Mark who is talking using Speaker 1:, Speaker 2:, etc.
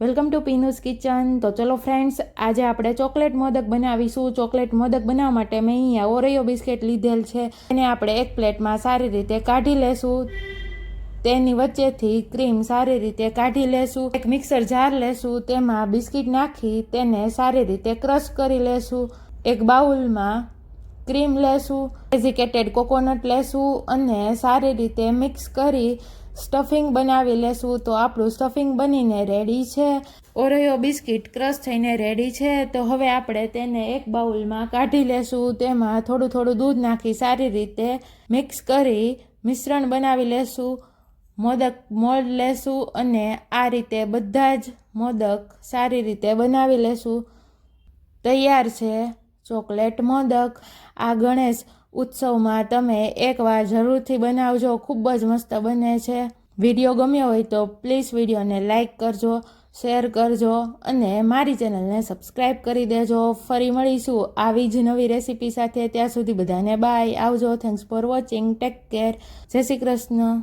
Speaker 1: Welcome to પીનુસ kitchen. તો ચલો friends આજે આપણે ચોકલેટ મોદક બનાવીશું. ચોકલેટ મોદક બનાવવા માટે મેં અહીંયા ઓરેયો બિસ્કિટ લીધેલ છે. એને આપણે એક પ્લેટમાં સારી રીતે કાઢી લેશું. તેની વચ્ચેથી ક્રીમ સારી રીતે કાઢી લેશું. એક મિક્સર જાર લેશું. તેમાં બિસ્કિટ નાખી તેને સારી રીતે ક્રશ કરી લેશું. એક બાઉલમાં ક્રીમ લેશું ડેઝિકેટેડ કોકોનટ લેશું અને સારી રીતે મિક્સ કરી સ્ટફિંગ બનાવી લેશું. તો આપણું સ્ટફિંગ બનીને રેડી છે. ઓરેયો બિસ્કિટ ક્રશ થઈને રેડી છે. તો હવે આપણે તેને એક બાઉલમાં કાઢી લેશું. તેમાં થોડું થોડું દૂધ નાખી સારી રીતે મિક્સ કરી મિશ્રણ બનાવી લેશું. મોદક મોલ્ડ લેશું અને આ રીતે બધા જ મોદક સારી રીતે બનાવી લેશું. તૈયાર છે. ચોકલેટ મોદક આ ગણેશ ઉત્સવમાં તમે એકવાર જરૂરથી બનાવજો. ખૂબ જ મસ્ત બને છે. વીડિયો ગમ્યો હોય તો પ્લીઝ વિડીયોને લાઇક કરજો, શેર કરજો અને મારી ચેનલને સબસ્ક્રાઈબ કરી દેજો. ફરી મળીશું આવી જ નવી રેસીપી સાથે. ત્યાં સુધી બધાને બાય. આવજો. Thanks for watching take care જય શ્રી કૃષ્ણ.